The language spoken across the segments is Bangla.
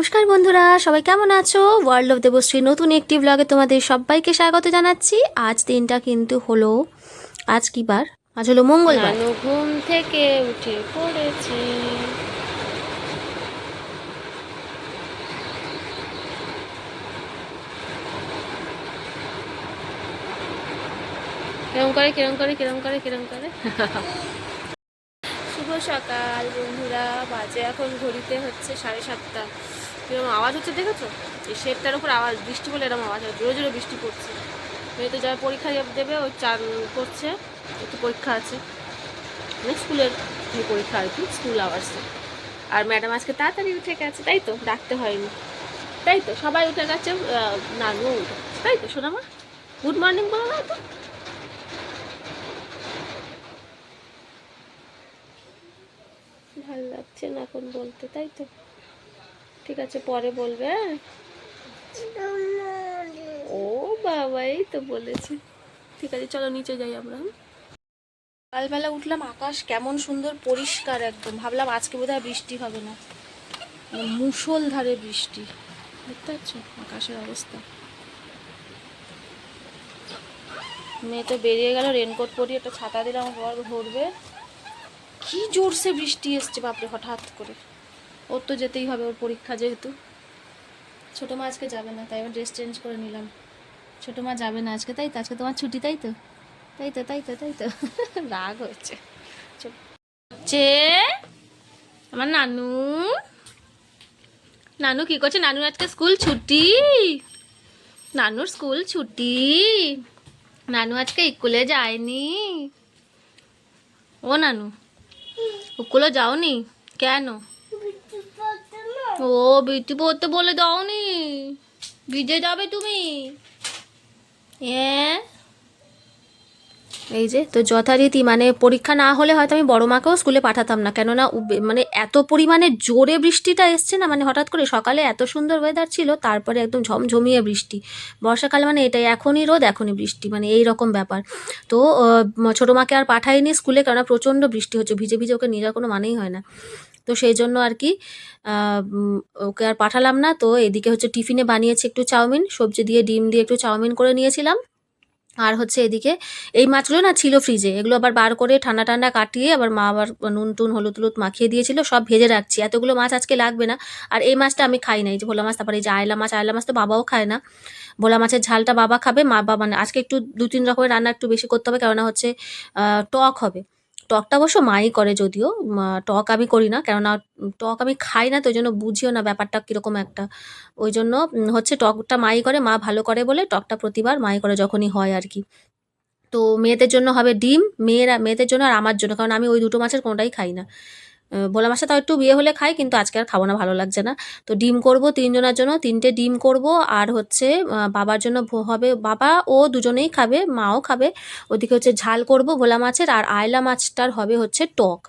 নমস্কার বন্ধুরা, সবাই কেমন আছো? ওয়ার্ল্ড অফ দেবশ্রী নতুন একটি ব্লগে তোমাদের সবাইকে স্বাগত জানাচ্ছি। আজ দিনটা কিন্তু হলো, আজ কি বার? আজ হলো মঙ্গলবার। ঘুম থেকে উঠে পড়েছি। কিরম করে কিরম করে কিরম করে কিরম করে? শুভ সকাল বন্ধুরা, বাজে এখন ঘড়িতে হচ্ছে সাড়ে সাতটা। কিরম আওয়াজ হচ্ছে দেখেছ? এই শেডটার উপর আওয়াজ, বৃষ্টি বলে এরকম আওয়াজ হয়, জোরে জোরে বৃষ্টি পড়ছে। মেয়ে তো যারা পরীক্ষা দেবে ওই চান করছে, একটু পরীক্ষা আছে। মানে স্কুলের পরীক্ষা আর কি, স্কুল আওয়ার্সে আর ম্যাডাম আজকে তাড়াতাড়ি উঠে গেছে, তাই তো? ডাকতে হয়নি। তাই তো? সবাই উঠে গেছে নানুও উঠে তাই তো শোনামা গুড মর্নিং বলো না তো। ভালো লাগছে না এখন বলতে, তাই তো? ঠিক আছে, পরে বলবে হ্যাঁ? ও বাবা, এই তো বলেছে। ঠিক আছে, চলো নিচে যাই আমরা? সকালবেলা উঠলাম, আকাশ কেমন সুন্দর, পরিষ্কার একদম। ভাবলাম আজকে বোধহয় বৃষ্টি হবে না। মানে মুষলধারে বৃষ্টি। দেখতে পাচ্ছ আকাশের অবস্থা? মেয়ে তো বেরিয়ে গেল রেনকোট পরিয়ে একটা ছাতা দিলাম ঘর ধরবে কি জোরসে বৃষ্টি এসছে, বাপরে, হঠাৎ করে। ওর তো যেতেই হবে, ওর পরীক্ষা যেহেতু। ছোটো মা আজকে যাবে না, তাই আমি ড্রেস চেঞ্জ করে নিলাম। ছোটো মা যাবে না আজকে, তাই তো? আজকে তোমার ছুটি, তাই তো? তাই তো তাই তো তাই তো। রাগ হচ্ছে। হচ্ছে আমার নানু। নানু কি করছে? নানুর আজকে স্কুল ছুটি। নানুর স্কুল ছুটি। নানু আজকে স্কুলে যায়নি। ও নানু স্কুলে যাওনি? কেন? ও বৃত্তি পড়তে বলে দাওনি। ভিজে যাবে তুমি। হ্যাঁ এই যে, তো যথারীতি মানে পরীক্ষা না হলে হয়তো আমি বড় মাকেও স্কুলে পাঠাতাম না। কেননা মানে এত পরিমাণে জোরে বৃষ্টিটা এসছে না মানে হঠাৎ করে সকালে এত সুন্দর ওয়েদার ছিল, তারপরে একদম ঝমঝমিয়ে বৃষ্টি। বর্ষাকাল মানে এটাই, এখনই রোদ, এখনই বৃষ্টি মানে এই রকম ব্যাপার। তো ছোটো মাকে আর পাঠাইনি স্কুলে, কেননা প্রচণ্ড বৃষ্টি হচ্ছে, ভিজে ভিজে ওকে নিয়ে যাওয়ার কোনো মানেই হয় না। তো সেই জন্য আর কি ওকে আর পাঠালাম না। তো এদিকে হচ্ছে টিফিনে বানিয়েছি একটু চাউমিন, সবজি দিয়ে, ডিম দিয়ে একটু চাউমিন করে নিয়েছিলাম। আর হচ্ছে এদিকে এই মাছগুলো না ছিল ফ্রিজে এগুলো আবার বার করে ঠান্ডা ঠান্ডা কাটিয়ে আবার মা আবার নুন টুন, হলুদ হলুদ মাখিয়ে দিয়েছিল, সব ভেজে রাখছি। এতগুলো মাছ আজকে লাগবে না। আর এই মাছটা আমি খাই না এই যে ভোলা মাছ, তারপরে এই যে আয়লা মাছ আয়লা মাছ তো বাবাও খায় না। ভোলা মাছের ঝালটা বাবা খাবে, মা বাবা না। আজকে একটু দু তিন রকমের রান্না একটু বেশি করতে হবে, কেননা হচ্ছে টক হবে। টকটা অবশ্য মাই করে যদিও টক আমি করি না, কেননা টক আমি খাই না, তো ওই জন্য বুঝিও না ব্যাপারটা কীরকম একটা। ওই জন্য হচ্ছে টকটা মাই করে, মা ভালো করে বলে টকটা প্রতিবার মাই করে যখনই হয় আর কি। তো মেয়েদের জন্য হবে ডিম, মেয়েরা, মেয়েদের জন্য আর আমার জন্য, কারণ আমি ওই দুটো মাছের কোনোটাই খাই না। ভোলা মাছটা তাও একটু বিয়ে হলে খাই, কিন্তু আজকে আর খাব না, ভালো লাগছে না। তো ডিম করব তিনজনের জন্য, তিনটে ডিম করব, আর হচ্ছে বাবার জন্য হবে বাবা, ও দুজনেই খাবে, মাও খাবে। ওদিকে হচ্ছে ঝাল করব ভোলা মাছের, আর আয়লা মাছটার হবে হচ্ছে টক।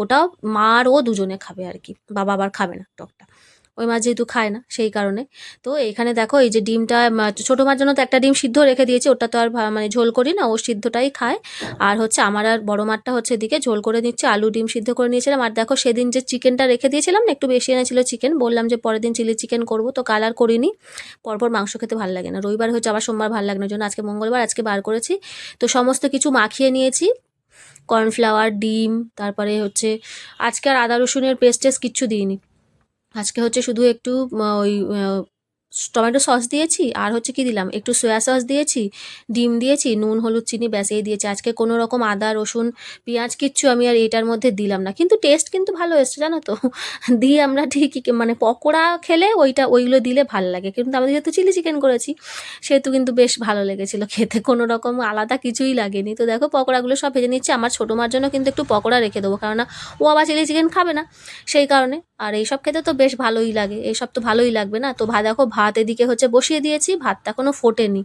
ওটাও মা আর ও দুজনে খাবে আর কি, বাবা আবার খাবে না টকটা। ওই মাছ যেহেতু খায় না, সেই কারণে। তো এখানে দেখো, এই যে ডিমটা ছোটো মার জন্য তো একটা ডিম সিদ্ধ রেখে দিয়েছি, ওটা তো আর মানে ঝোল করি না, ও সিদ্ধটাই খায়। আর হচ্ছে আমার আর বড় মারটা হচ্ছে এদিকে ঝোল করে নিচ্ছে, আলু ডিম সিদ্ধ করে নিয়েছিলাম। আর দেখো সেদিন যে চিকেনটা রেখে দিয়েছিলাম না, একটু বেশি এনেছিল চিকেন, বললাম যে পরের দিন চিলি চিকেন করব, তো কালার করিনি। পরপর মাংস খেতে ভালো লাগে না। রবিবার হচ্ছে আবার সোমবার ভালো লাগে না জন্য আজকে মঙ্গলবার, আজকে বার করেছি। তো সমস্ত কিছু মাখিয়ে নিয়েছি, কর্নফ্লাওয়ার, ডিম, তারপরে হচ্ছে, আজকে আর আদা রসুনের পেস্ট টেস্ট কিচ্ছু দিইনি। আজকে হচ্ছে শুধু একটু ওই টমেটো সস দিয়েছি, আর হচ্ছে কি দিলাম, একটু সয়া সস দিয়েছি, ডিম দিয়েছি, নুন, হলুদ, চিনি, ব্যাস, এই দিয়েছি। আজকে কোনো রকম আদা, রসুন, পেঁয়াজ কিচ্ছু আমি আর এইটার মধ্যে দিলাম না। কিন্তু টেস্ট কিন্তু ভালো এসছে, জানো তো? দিয়ে আমরা ঠিকই মানে পকোড়া খেলে ওইটা, ওইগুলো দিলে ভালো লাগে। কিন্তু আমরা যেহেতু চিলি চিকেন করেছি, সেহেতু কিন্তু বেশ ভালো লেগেছিলো খেতে। কোনো রকম আলাদা কিছুই লাগেনি। তো দেখো পকোড়াগুলো সব ভেজে নিচ্ছি। আমার ছোটো মার জন্য কিন্তু একটু পকোড়া রেখে দেবো, কেননা ও আবার চিলি চিকেন খাবে না, সেই কারণে। আর এইসব খেতে তো বেশ ভালোই লাগে, এইসব তো ভালোই লাগবে না? তো ভা, দেখো ভাত এদিকে হচ্ছে বসিয়ে দিয়েছি, ভাতটা এখনও ফোটেনি।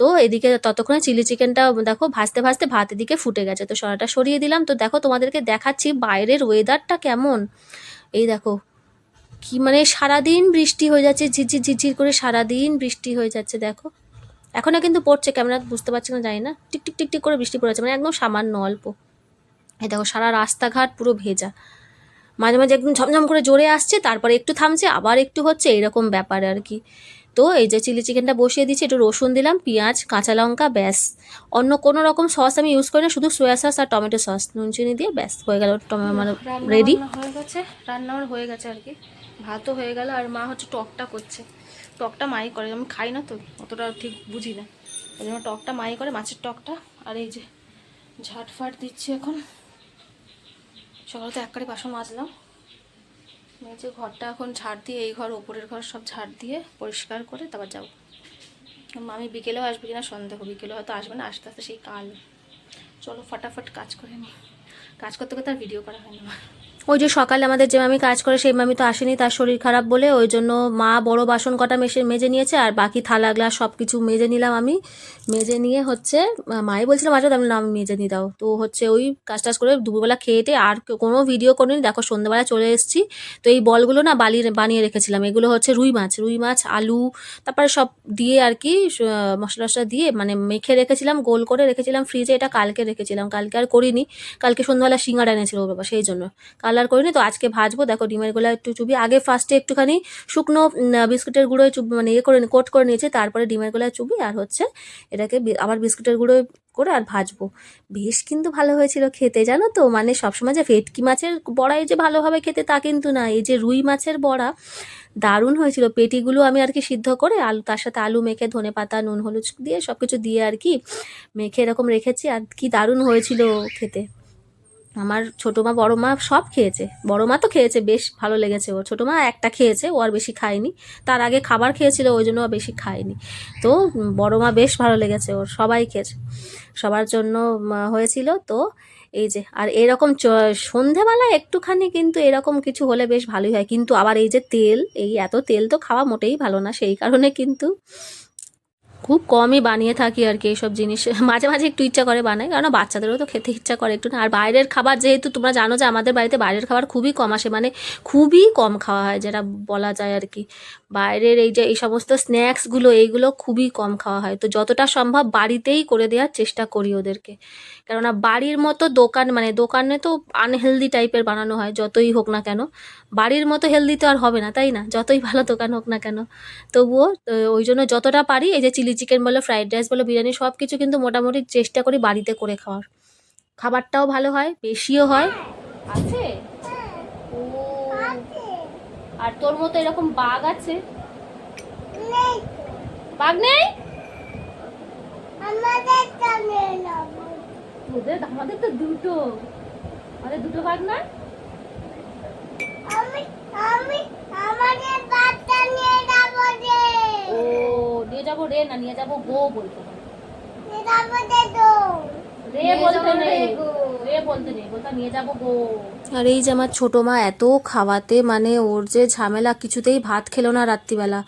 তো এদিকে ততক্ষণে চিলি চিকেনটা দেখো ভাজতে ভাজতে ভাত এদিকে ফুটে গেছে। তো সরাটা সরিয়ে দিলাম। তো দেখো তোমাদেরকে দেখাচ্ছি বাইরের ওয়েদারটা কেমন। এই দেখো, কি মানে সারাদিন বৃষ্টি হয়ে যাচ্ছে, ঝিরঝির ঝিরঝির করে সারাদিন বৃষ্টি হয়ে যাচ্ছে, দেখো। এখনও কিন্তু পড়ছে, ক্যামেরা বুঝতে পারছি না জানি না। টিক টিক টিক টিক করে বৃষ্টি পড়েছে মানে একদম সামান্য অল্প। এই দেখো সারা রাস্তাঘাট পুরো ভেজা। মাঝে মাঝে একদম ঝমঝম করে জোরে আসছে তারপরে একটু থামছে আবার একটু হচ্ছে এরকম ব্যাপার আর কি। তো এই যে চিলি চিকেনটা বসিয়ে দিচ্ছি একটু রসুন দিলাম পেঁয়াজ কাঁচা লঙ্কা ব্যাস। অন্য কোনো রকম সস আমি ইউজ করি না শুধু সোয়া সস আর টমেটো সস নুন চিনি দিয়ে ব্যাস হয়ে গেল টমেটো মানে রেডি হয়ে গেছে রান্না আমার হয়ে গেছে আর কি। ভাতও হয়ে গেল আর মা হচ্ছে টকটা করছে। টকটা মাই করে আমি খাই না তো অতটা ঠিক বুঝি না। ওই জন্য টকটা মাই করে মাছের টকটা। আর এই যে ঝাট ফাট দিচ্ছি এখন। সকালে তো একবারে বাসন মাজলাম। মেজে ঘরটা এখন ঝাড় দিয়ে, এই ঘর, ওপরের ঘর সব ঝাড় দিয়ে পরিষ্কার করে তারপর যাব। মামি বিকেলেও আসবে কিনা সন্দেহ, বিকেলেও হয়তো আসবে না, আস্তে আস্তে সেই কাল। চলো ফটাফট কাজ করে নি। কাজ করতে করতে আর ভিডিও করা হয় না। আমার। ওই যে সকালে আমাদের যে মামি কাজ করে, সেই মামি তো আসেনি, তার শরীর খারাপ বলে। ওই জন্য মা বড় বাসন কটা মেশে, মেজে নিয়েছে, আর বাকি থালা, গ্লাস সব কিছু মেজে নিলাম আমি। মেজে নিয়ে হচ্ছে মা- মাই বলছিল মাঝে আমি নাম মেজে নিয়ে দাও। তো হচ্ছে ওই কাজ টাজ করে দুপুরবেলা খেয়ে টেয়ে আর কোনো ভিডিও করিনি। দেখো সন্ধ্যেবেলা চলে এসেছি। তো এই বলগুলো না বালি, বানিয়ে রেখেছিলাম। এগুলো হচ্ছে রুই মাছ রুই মাছ, আলু, তারপরে সব দিয়ে আর কি মশলা টশলা দিয়ে মানে মেখে রেখেছিলাম, গোল করে রেখেছিলাম ফ্রিজে এটা কালকে রেখেছিলাম। কালকে আর করিনি। কালকে সন্ধ্যাবেলা সিঙ্গারা এনেছিল বাবা, সেই জন্য। কালার করিনি, তো আজকে ভাজবো। দেখো ডিমের গোলা একটু চুবি। আগে ফার্স্টে একটুখানি শুকনো বিস্কুটের গুঁড়োয় চুব মানে ইয়ে করে কোট করে নিয়েছি। তারপরে ডিমের গোলায় চুবি আর হচ্ছে এটাকে আবার বিস্কুটের গুঁড়োয় করে আর ভাজবো। বেশ কিন্তু ভালো হয়েছিল খেতে, জানো তো? মানে সবসময় যে ভেটকি মাছের বড়াই যে ভালোভাবে খেতে তা কিন্তু না। এই যে রুই মাছের বড়া, দারুণ হয়েছিল। পেটিগুলো আমি আর কি সিদ্ধ করে আলু, তার সাথে আলু মেখে ধনে পাতা, নুন, হলুদ দিয়ে সব কিছু দিয়ে আর কি মেখে এরকম রেখেছি। আর কি দারুণ হয়েছিল খেতে। আমার ছোটো মা, বড় মা সব খেয়েছে। বড় মা তো খেয়েছে, বেশ ভালো লেগেছে ওর। ছোটো মা একটা খেয়েছে, ও আর বেশি খায়নি। তার আগে খাবার খেয়েছিল, ওই জন্য বেশি খায়নি। তো বড় মা বেশ ভালো লেগেছে ওর, সবাই খেয়েছে। সবার জন্য হয়েছিল। তো, এই যে, আর এরকম সন্ধেবেলায় একটুখানি কিন্তু এরকম কিছু হলে বেশ ভালোই হয়। কিন্তু আবার এই যে তেল, এই এত তেল তো খাওয়া মোটেই ভালো না, সেই কারণে কিন্তু খুব কমই বানিয়ে থাকি আর কি এইসব জিনিস। মাঝে মাঝে একটু ইচ্ছা করে বানাই কারণ বাচ্চাদেরও তো খেতে ইচ্ছা করে একটু না। আর বাইরের খাবার যেহেতু তোমরা জানো যে আমাদের বাড়িতে বাইরের খাবার খুবই কম আসে মানে খুবই কম খাওয়া হয় যেটা বলা যায় আর কি। বাইরের এই যে এই সমস্ত স্ন্যাক্সগুলো এইগুলো খুবই কম খাওয়া হয়। তো যতটা সম্ভব বাড়িতেই করে দেওয়ার চেষ্টা করি ওদেরকে। কেননা বাড়ির মতো দোকান মানে দোকানে তো আনহেলদি টাইপের বানানো হয়, যতই হোক না কেন। বাড়ির মতো হেলদি তো আর হবে না, তাই না? যতই ভালো দোকান হোক না কেন। তবুও ওই জন্য যতটা পারি, এই যে চিলি চিকেন বলো ফ্রাইড রাইস বলো, বিরিয়ানি সব কিছু কিন্তু মোটামুটি চেষ্টা করি বাড়িতে করে খাওয়ার। খাবারটাও ভালো হয়, বেশিও হয়। আছে? আর তোর মতো এরকম বাঘ আছে? বাঘ নেই? আমাদের তো দুটো। আমাদের দুটো বাঘ না? ও নিয়ে যাব রে না নিয়ে যাব গো বলতে রে বলতে নেই। রে বলতে নেই বলতে নিয়ে যাব গো আর এই যে আমার ছোট মা এত খাওয়াতে মানে ওর যে ঝামেলা কিছুতেই ভাত খেলো না রাত্রিবেলা।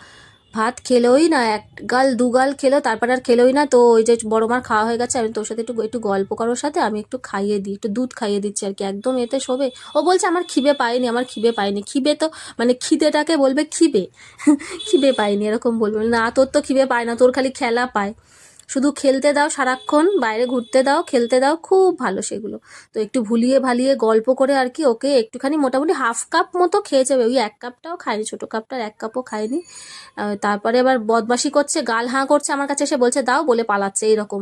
ভাত খেলোই না, এক গাল, দু গাল খেলো, তারপর আর খেলোই না। তো ওই যে বড় মার খাওয়া হয়ে গেছে, আমি তোর সাথে একটু একটু গল্প করার সাথে, আমি একটু খাইয়ে দিই, একটু দুধ খাইয়ে দিচ্ছি আর কি। একদম এতে শোবে। ও বলছে, আমার খিবে পায়নি আমার খিবে পায়নি খিবে তো মানে খিদেটাকে বলবে খিবে খিবে পায়নি এরকম বলবে। না, তোর তো খিবে পায় না, তোর খালি খেলা পায়। শুধু খেলতে দাও সারাক্ষণ, বাইরে ঘুরতে দাও, খেলতে দাও, খুব ভালো সেগুলো। তো একটু ভুলিয়ে ভালিয়ে গল্প করে আর কি ওকে একটুখানি মোটামুটি হাফ কাপ মতো খেয়ে যাবে। ওই এক কাপটাও খায়নি, ছোটো কাপটার এক কাপও খায়নি। তারপরে আবার বদমাশি করছে, গাল হাঁ করছে আমার কাছে এসে বলছে, দাও, বলে পালাচ্ছে এইরকম।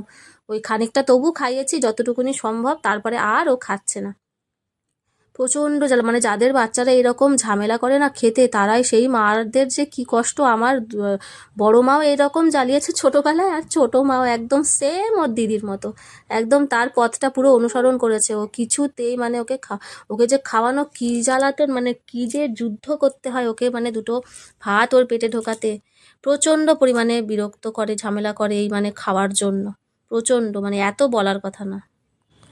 ওই খানিকটা তবু খাইয়েছি যতটুকুনি সম্ভব, তারপরে আর ও খাচ্ছে না। প্রচণ্ড জ্বালা। মানে যাদের বাচ্চারা এরকম ঝামেলা করে না খেতে, তারাই সেই মারদের যে কি কষ্ট। আমার বড় মাও এরকম জ্বালিয়েছে ছোটোবেলায় আর ছোটো মাও একদম সেম ওর দিদির মতো। একদম তার পথটা পুরো অনুসরণ করেছে। ও কিছুতেই মানে ওকে খা, ওকে যে খাওয়ানো, কী জ্বালাতে মানে কী যে যুদ্ধ করতে হয় ওকে মানে দুটো ভাত ওর পেটে ঢোকাতে। প্রচণ্ড পরিমাণে বিরক্ত করে, ঝামেলা করে এই মানে খাওয়ার জন্য। প্রচণ্ড মানে এত বলার কথা না।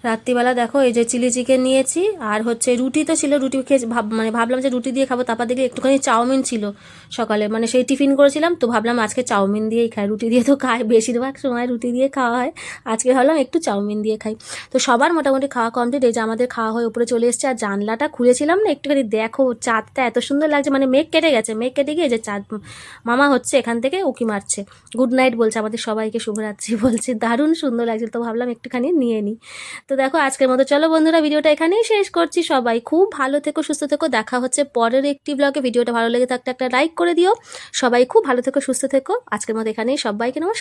রাত্রিবেলা দেখো, এই যে চিলি চিকেন নিয়েছি, আর হচ্ছে রুটি তো ছিল, রুটি খেয়ে ভাব মানে ভাবলাম যে রুটি দিয়ে খাব তারপর দেখি একটুখানি চাউমিন ছিল সকালে। মানে সেই টিফিন করেছিলাম, তো ভাবলাম আজকে চাউমিন দিয়েই খাই, রুটি দিয়ে তো খাই, বেশিরভাগ সময় রুটি দিয়ে খাওয়া হয়। আজকে ভাবলাম একটু চাউমিন দিয়ে খাই। তো সবার মোটামুটি খাওয়া কমপ্লিট এই যে আমাদের খাওয়া হয়ে উপরে চলে এসেছে, আর জানলাটা খুলেছিলাম না একটুখানি, দেখো চাঁদটা এত সুন্দর লাগছে মানে মেঘ কেটে গেছে, মেঘ কেটে গিয়ে যে চাঁদ, মামা হচ্ছে এখান থেকে উকি মারছে। গুড নাইট বলছে আমাদের সবাইকে, শুভরাত্রি বলছে, দারুণ সুন্দর লাগছে, তো ভাবলাম একটুখানি নিয়ে নিই। তো তো দেখো, আজকের মতো চলো বন্ধুরা, ভিডিওটা এখানেই শেষ করছি। সবাই খুব ভালো থেকো, সুস্থ থেকো। দেখা হচ্ছে পরের একটি ব্লগে ভিডিওটা ভালো লেগে থাকতে একটা লাইক করে দিও। সবাই খুব ভালো থেকো, সুস্থ থেকো। আজকের মতো এখানেই। সবাইকে নমস্কার।